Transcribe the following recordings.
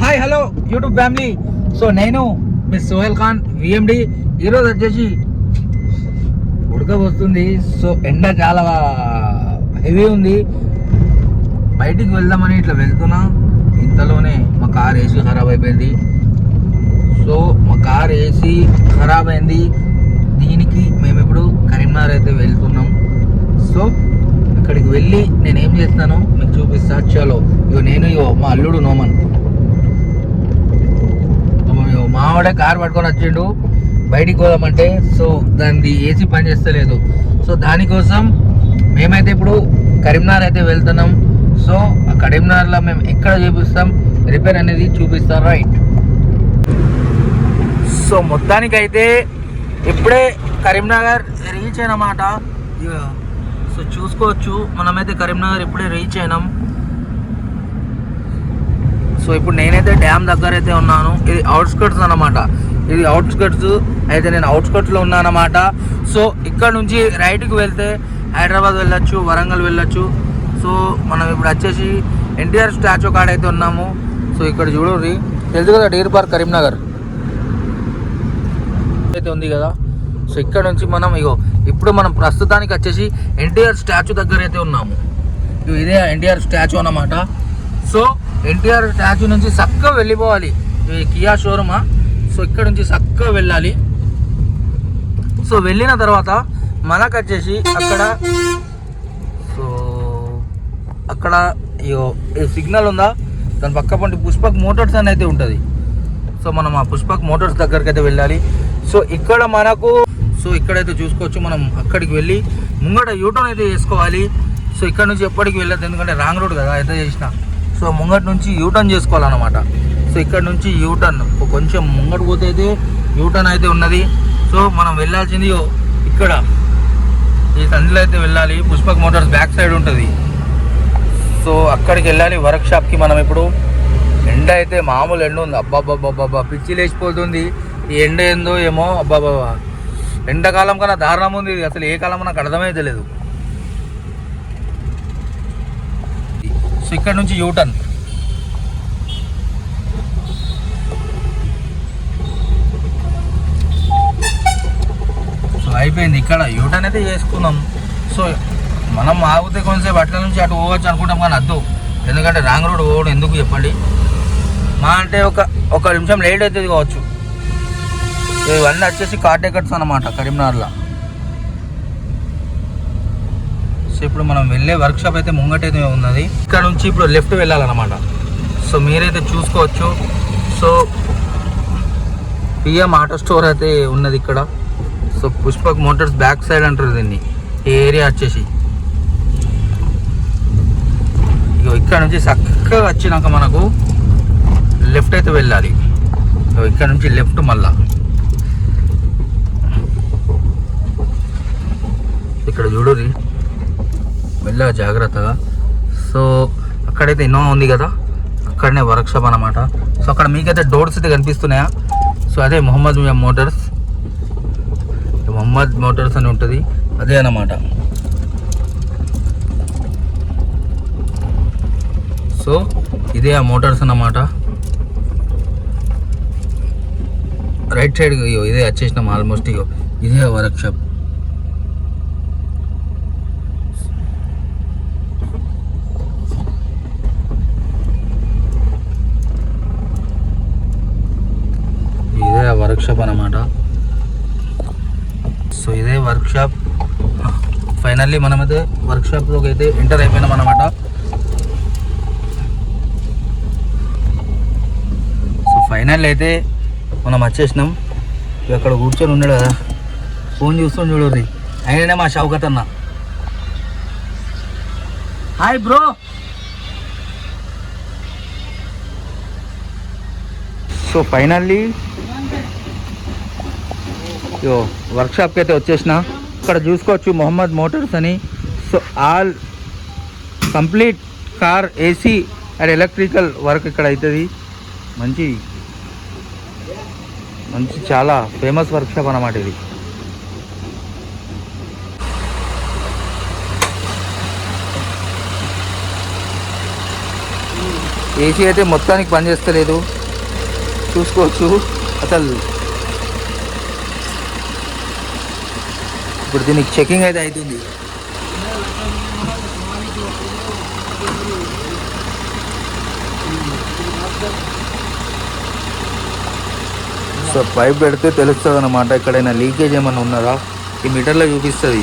Hi hello YouTube family so నేను miss Sohel Khan VMD ఈరోజు వచ్చేసి ఉడకబోస్తుంది సో ఎండ చాలా హెవీ ఉంది. బయటికి వెళ్దామని ఇట్లా వెళ్తున్నా. ఇంతలోనే మా కార్ ఏసీ ఖరాబ్ అయిపోయింది. సో మా కార్ ఏసీ ఖరాబ్ అయింది. దీనికి మేము ఇప్పుడు కరీంనగర్ అయితే వెళ్తున్నాం. సో అక్కడికి వెళ్ళి నేను ఏం చేస్తానో మీకు చూపిస్తా. చలో ఇగో నేను ఇగో మా అల్లుడు నోమన్. మావాడే కార్ పట్టుకొని వచ్చిండు. బయటికి పోదామంటే సో దాని ఏసీ పని చేస్తలేదు. సో దానికోసం మేమైతే ఇప్పుడు కరీంనగర్ అయితే వెళ్తున్నాం. సో ఆ కరీంనగర్లో మేము ఎక్కడ చూపిస్తాం? రిపేర్ అనేది చూపిస్తాం. రైట్. సో మొత్తానికైతే ఇప్పుడే కరీంనగర్ రీచ్ అయినమాట సో చూసుకోవచ్చు. మనమైతే కరీంనగర్ ఇప్పుడే రీచ్ అయినాం. సో ఇప్పుడు నేనైతే డ్యామ్ దగ్గర అయితే ఉన్నాను. ఇది అవుట్స్కట్స్ అనమాట ఇది అవుట్స్కట్స్ అయితే నేను అవుట్స్కట్స్లో ఉన్నాను అన్నమాట సో ఇక్కడ నుంచి రైట్కి వెళ్తే హైదరాబాద్ వెళ్ళొచ్చు వరంగల్ వెళ్ళొచ్చు. సో మనం ఇప్పుడు వచ్చేసి ఎన్టీఆర్ స్టాచ్యూ కాడ అయితే ఉన్నాము. సో ఇక్కడ చూడండి. తెలుసు కదా డీర్ పార్క్ కరీంనగర్? అయితే ఉంది కదా. సో ఇక్కడ నుంచి మనం ఇగో ఇప్పుడు మనం ప్రస్తుతానికి వచ్చేసి ఎన్టీఆర్ స్టాచ్యూ దగ్గర అయితే ఉన్నాము. ఇగో ఇదే ఎన్టీఆర్ స్టాచ్యూ అన్నమాట. సో ఎన్టీఆర్ స్టాచ్యూ నుంచి చక్కగా వెళ్ళిపోవాలి. కియా షోరూమా. సో ఇక్కడ నుంచి చక్కగా వెళ్ళాలి. సో వెళ్ళిన తర్వాత మనకు వచ్చేసి అక్కడ సో అక్కడ సిగ్నల్ ఉందా? దాని పక్క పంటి పుష్పక్ మోటార్స్ అని అయితే ఉంటుంది. సో మనం ఆ పుష్పక్ మోటార్స్ దగ్గరికి అయితే వెళ్ళాలి. సో ఇక్కడ మనకు సో ఇక్కడైతే చూసుకోవచ్చు మనం అక్కడికి వెళ్ళి ముంగట యూటర్న్ అయితే చేసుకోవాలి సో ఇక్కడ నుంచి ఎప్పటికి వెళ్ళదు ఎందుకంటే రాంగ్ రోడ్ కదా అయితే చేసిన. సో ముంగట నుంచి యూటర్న్ చేసుకోవాలన్నమాట. సో ఇక్కడ నుంచి యూటర్న్. కొంచెం ముంగట పోతే అయితే యూటర్న్ అయితే ఉన్నది. సో మనం వెళ్ళాల్సింది ఇక్కడ. ఈ సందులో అయితే వెళ్ళాలి. పుష్పక్ మోటార్స్ బ్యాక్ సైడ్ ఉంటుంది. సో అక్కడికి వెళ్ళాలి వర్క్ షాప్కి మనం ఇప్పుడు. ఎండ అయితే మామూలు ఎండ ఉంది. అబ్బాబ్బాబ్బాబ్బా పిచ్చి లేచిపోతుంది. ఈ ఎండ ఏందో ఏమో అబ్బాబాబా ఎండాకాలం కన్నా దారుణం ఉంది. అసలు ఏ కాలం నాకు అర్థమైతే తెలియదు సో ఇక్కడ నుంచి యూటర్న్. సో అయిపోయింది ఇక్కడ. యూటర్న్ అయితే చేసుకున్నాం. సో మనం ఆగితే కొంచెంసేపు అట్ల నుంచి అటు పోవచ్చు అనుకుంటాం కానీ అద్దు. ఎందుకంటే రాంగ్ రోడ్ పోవడం ఎందుకు చెప్పండి? మా అంటే ఒక ఒక నిమిషం లేట్ అవుతుంది కావచ్చు. ఇవన్నీ వచ్చేసి కార్టేకట్స్ అన్నమాట కరీంనగర్లో. సో ఇప్పుడు మనం వెళ్ళే వర్క్షాప్ అయితే ముంగటైతే ఉన్నది. ఇక్కడ నుంచి ఇప్పుడు లెఫ్ట్ వెళ్ళాలన్నమాట. సో మీరైతే చూసుకోవచ్చు. సో పిఎం ఆటో స్టోర్ అయితే ఉన్నది ఇక్కడ. So Pushpak motors back side అంటారు దీన్ని. ఈ ఏరియా వచ్చేసి. ఇక్కడ నుంచి చక్కగా వచ్చినాక మనకు లెఫ్ట్ అయితే వెళ్ళాలి. ఇక్కడ నుంచి లెఫ్ట్ మళ్ళా. ఇక్కడ చూడురి మెల్లగా జాగ్రత్తగా. సో అక్కడైతే ఇన్నోవా ఉంది కదా అక్కడనే వర్క్షాప్ అన్నమాట. సో అక్కడ మీకైతే డోర్స్ అయితే కనిపిస్తున్నాయా? సో అదే మొహమ్మద్ మియా మోటార్స్ మొహమ్మద్ మోటార్స్ అని ఉంటుంది. అదే అన్నమాట. సో ఇదే ఆ మోటార్స్ అన్నమాట. రైట్ సైడ్ ఇదే వచ్చేసినాం ఆల్మోస్ట్ ఇగో. ఇదే వర్క్షాప్ షాప్ అనమాట అన్నమాట. సో ఇదే వర్క్షాప్ ఫైనల్లీ మనమైతే వర్క్షాప్లోకి అయితే ఎంటర్ అయిపోయినాం అనమాట సో ఫైనల్ అయితే మనం వచ్చేసినాం. అక్కడ కూర్చొని ఉన్నాడు కదా. ఫోన్ చూస్తూ చూడండి అయిననే మా షౌకత్ అన్న. హాయ్ బ్రో సో ఫైనల్లీ యో వర్క్షాప్కి అయితే వచ్చేసిన ఇక్కడ చూసుకోవచ్చు మొహమ్మద్ మోటార్స్ అని. So all complete car AC and electrical work ఇక్కడ అవుతుంది మంచి మంచి చాలా ఫేమస్ వర్క్షాప్ అన్నమాట ఇది. ఏసీ అయితే మొత్తానికి పనిచేస్తలేదు. చూసుకోవచ్చు. అసలు ఇప్పుడు దీనికి చెకింగ్ అయితే అవుతుంది సో పైప్ పెడితే తెలుస్తుంది అనమాట ఎక్కడైనా లీకేజ్ ఏమైనా ఉన్నదా? ఈ మీటర్లో చూపిస్తుంది.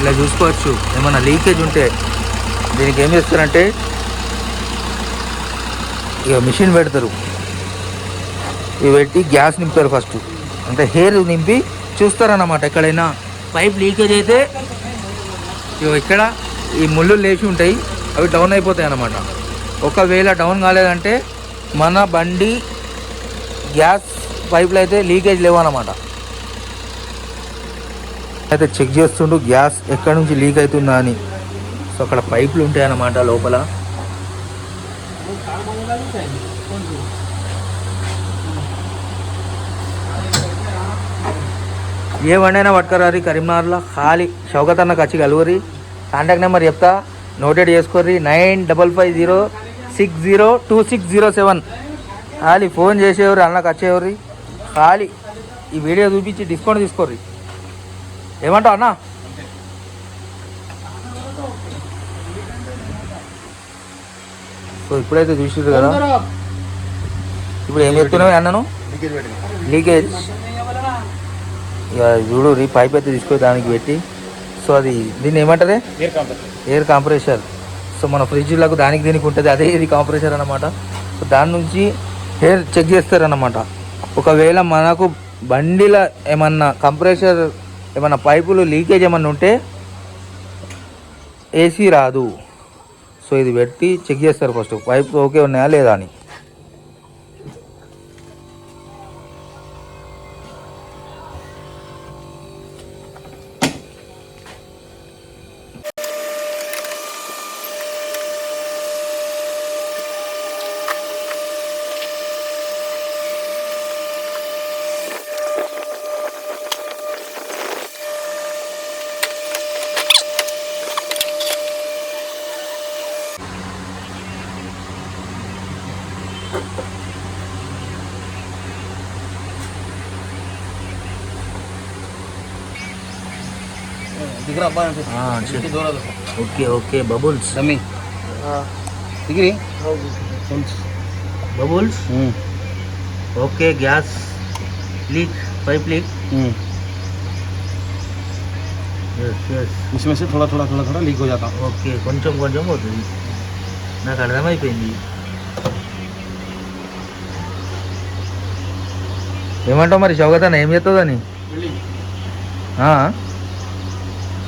ఇలా చూసుకోవచ్చు. ఏమైనా లీకేజ్ ఉంటే దీనికి ఏం చేస్తారంటే ఇక మిషన్ పెడతారు. ఇవి పెట్టి గ్యాస్ నింపుతారు ఫస్ట్ అంటే హెయిర్ నింపి చూస్తారన్నమాట ఎక్కడైనా. పైప్ లీకేజ్ అయితే ఇగో ఇక్కడ ఈ ముళ్ళు లేచి ఉంటాయి అవి డౌన్ అయిపోతాయి అన్నమాట. ఒకవేళ డౌన్ కాలేదంటే మన బండి గ్యాస్ పైపులు అయితే లీకేజ్ లేవన్నమాట. అయితే చెక్ చేస్తుండు గ్యాస్ ఎక్కడి నుంచి లీక్ అవుతుందా అని. సో అక్కడ పైపులు ఉంటాయన్నమాట లోపల. ఏ వండైనా పట్టుకరారి కరీంనగర్లో ఖాళీ షౌకత్ అన్నకు వచ్చి కలువరి. కాంటాక్ట్ నెంబర్ చెప్తా noted చేసుకోర్రి nine double five zero six zero two six zero seven. ఖాళీ ఫోన్ చేసేవారు అన్నకు వచ్చేవారు ఖాళీ. ఈ వీడియో చూపించి డిస్కౌంట్ తీసుకోర్రి. ఏమంటావు అన్న? సో ఇప్పుడైతే చూసిర్రు కదా. ఇప్పుడు ఏం చెప్తున్నావు అన్నను? లీకేజ్. ఇక చూడు రీ పైప్ అయితే తీసుకొని దానికి పెట్టి సో అది దీన్ని ఏమంటారే ఎయిర్ కాంప్రెషర్ సో మన ఫ్రిడ్జ్లకు దానికి దీనికి ఉంటుంది అదే ఇది కాంప్రెషర్ అనమాట సో దాని నుంచి ఎయిర్ చెక్ చేస్తారన్నమాట. ఒకవేళ మనకు బండిల ఏమన్నా కంప్రెషర్ ఏమన్నా పైపులు లీకేజ్ ఏమన్నా ఉంటే ఏసీ రాదు. సో ఇది పెట్టి చెక్ చేస్తారు ఫస్ట్ పైప్ ఓకే ఉన్నాయా లేదా అని. ఓకే ఓకే బబుల్స్ रमी दिख रही bubbles okay gas leak pipe leak yes yes इसमें से थोड़ा थोड़ा थोड़ा थोड़ा लीक हो जाता ఓకే కొంచెం కొంచెం పోతుంది నాకు అర్థమైపోయింది ఏమంటావు మరి షౌగత్ ఏం చేస్తుందని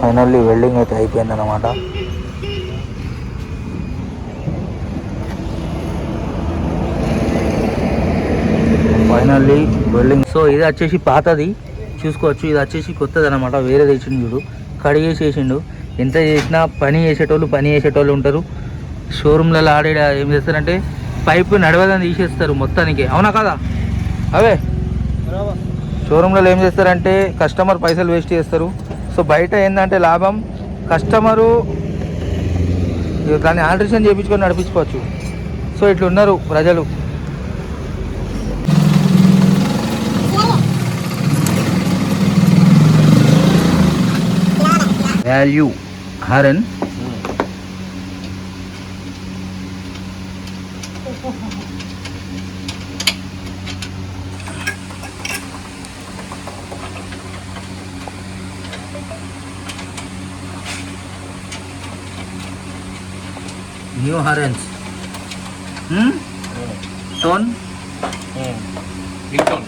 ఫైనల్లీ వెల్డింగ్ అయితే అయిపోయింది అనమాట ఫైనల్లీ వెల్డింగ్. సో ఇది వచ్చేసి పాతది. చూసుకోవచ్చు. ఇది వచ్చేసి కొత్తది అనమాట వేరే తెచ్చిండు చూడు. కడిగేసి వేసిండు ఎంత చేసినా పని చేసేటోళ్ళు పని చేసేటోళ్ళు ఉంటారు. షోరూమ్లలో ఆడే ఏం చేస్తారంటే పైపు నడవదని తీసేస్తారు మొత్తానికి. అవునా కదా? అవే. షోరూమ్లలో ఏం చేస్తారంటే కస్టమర్ పైసలు వేస్ట్ చేస్తారు. సో బయట ఏంటంటే లాభం కస్టమరు దాన్ని ఆల్ట్రేషన్ చేయించుకొని నడిపించుకోవచ్చు. సో ఇట్లున్నారు ప్రజలు. Value horn new horns tone ring tone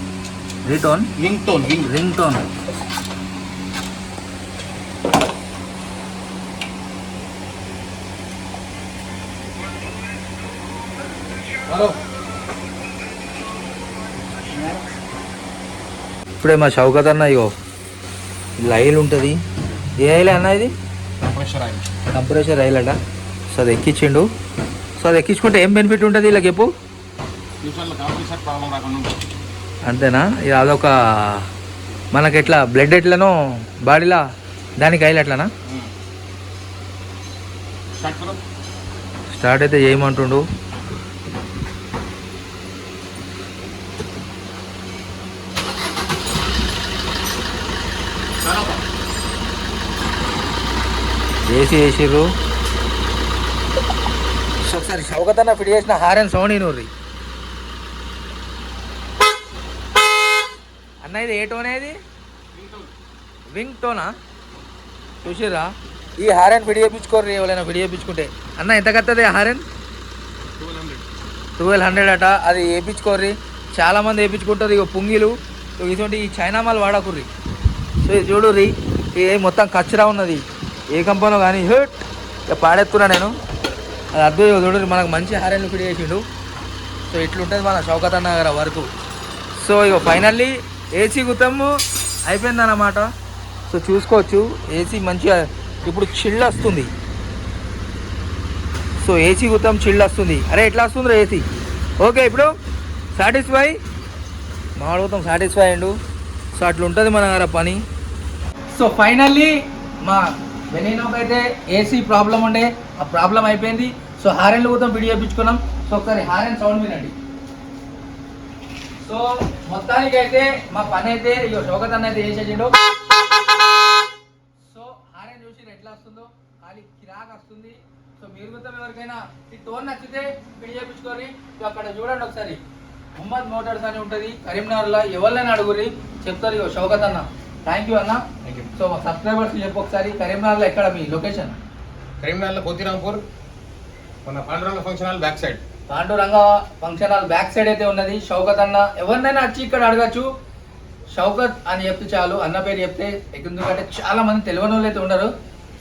రిటోన్ ring tone ring ring tone hello ఇప్పుడే మా షౌకత్ అన్న ఇగో ఆయిల్ ఉంటుంది. ఏ ఆయిల్ అన్న ఇది? ప్రెషర్ ఆయిల్ కంప్రెషర్ ఆయిల్ అట. సో అది ఎక్కించిండు. సో అది ఎక్కించుకుంటే ఏం బెనిఫిట్ ఉంటుంది ఇలా చెప్పు? అంతేనా? ఇది అదొక మనకి ఎట్లా బ్లడ్ ఎట్లనో బాడీలా దానికి ఆయిల్ ఎట్లానా స్టార్ట్ అయితే చేయమంటుండు. ఏసీ వేసిర్రు సో ఒకసారి షౌకత్ ఫిట్ చేసిన హారన్ సౌండ్ నూరి అన్న ఇది ఏ టోన్ ఇది? వింగ్ టోనా? చూసిరా ఈ హారన్ ఫిట్ చేయించుకోర్రీ ఎవరైనా ఫిట్ చేయించుకుంటే అన్న ఎంత కత్తది హారన్? Twelve hundred. హండ్రెడ్ అట అది వేయించుకోర్రి చాలా మంది వేయించుకుంటారు ఇక పుంగిలు. ఇటువంటి ఈ చైనా మాల్ వాడకుర్రి. సో ఇది చూడుర్రి ఇది మొత్తం కచ్చరా ఉన్నది. ఏ కంపెనీలో కానీ హెట్ ఇక పాడెత్తున్నా నేను. అది అద్భుతం చూడండి మనకు మంచి హారెన్ ఫిట్ చేసిండు. సో ఇట్లుంటుంది మన షౌకత్ అన్న వరకు వర్క్. సో ఇక ఫైనల్లీ ఏసీ గుతము అయిపోయిందన్నమాట. సో చూసుకోవచ్చు. ఏసీ మంచిగా ఇప్పుడు చిల్లు వస్తుంది. సో ఏసీ గుతం చిల్లు వస్తుంది. అరే ఎట్లా వస్తుంది ఏసీ ఓకే ఇప్పుడు సాటిస్ఫై మామూలు మొత్తం సాటిస్ఫై అయ్యిండు. సో అట్లుంటుంది మన దగ్గర పని. సో ఫైనల్లీ మా వెనీనోకి అయితే ఏసీ ప్రాబ్లం ఉండే. ఆ ప్రాబ్లం అయిపోయింది. సో హారెన్లు మొత్తం వీడియో చేయించుకున్నాం. సో ఒకసారి హారెన్ సౌండ్ వినండి. సో మొత్తానికి అయితే మా పని అయితే శోకత్ అన్న అయితే చేసేసిండు. సో హారెన్ చూసి ఎట్లా వస్తుందో? ఖాళీ కిరాక్ వస్తుంది. సో మీరు మొత్తం ఎవరికైనా ఈ టోన్ నచ్చితే పిడి చేయించుకోరి సో అక్కడ చూడండి ఒకసారి. ముహమ్మద్ మోటార్స్ అని ఉంటుంది కరీంనగర్లో ఎవరినైనా అడుగురి చెప్తారు షౌకత్ అన్న. థ్యాంక్ యూ అన్న. సో సబ్స్క్రైబర్స్ చెప్పు ఒకసారి కరీంనగర్లో ఎక్కడ మీ లొకేషన్ కరీంనగర్లో కోతిరాంపూర్ మన Panduranga function hall back side Panduranga function hall back side అయితే ఉన్నది. షౌకత్ అన్న ఎవరినైనా వచ్చి ఇక్కడ అడగచ్చు. షౌకత్ అని చెప్తే చాలు అన్న పేరు చెప్తే ఎందుకంటే చాలా మంది తెలియని వాళ్ళు అయితే ఉన్నారు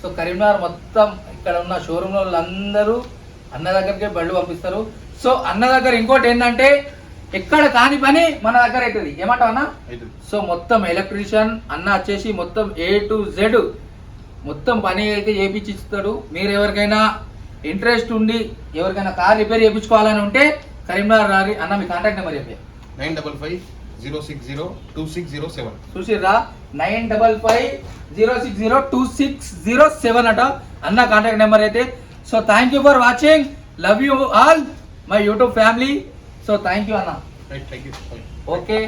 సో కరీంనగర్ మొత్తం ఇక్కడ ఉన్న షోరూమ్ వాళ్ళందరూ అన్న దగ్గరికి బళ్ళు పంపిస్తారు. సో అన్న దగ్గర ఇంకోటి ఏంటంటే ఎక్కడ కాని పని మన దగ్గర అవుతుంది ఏమంటావు అన్న? సో మొత్తం ఎలక్ట్రీషియన్ అన్న వచ్చేసి మొత్తం ఏ టు జెడ్ మొత్తం పని అయితే చేపించి ఇస్తాడు మీరు ఎవరికైనా ఇంట్రెస్ట్ ఉండి ఎవరికైనా కార్ రిపేర్ చేయించుకోవాలని ఉంటే కరీంనగర్ రారి అన్న మీ కాంటాక్ట్ నెంబర్ చెప్పి. Nine double five zero six zero two six zero seven. చూసిర్రా? Nine double five zero six zero two six zero seven అట. అన్న కాంటాక్ట్ నెంబర్ అయితే. So thank you for watching love you all my YouTube family so thank you అన్న. Okay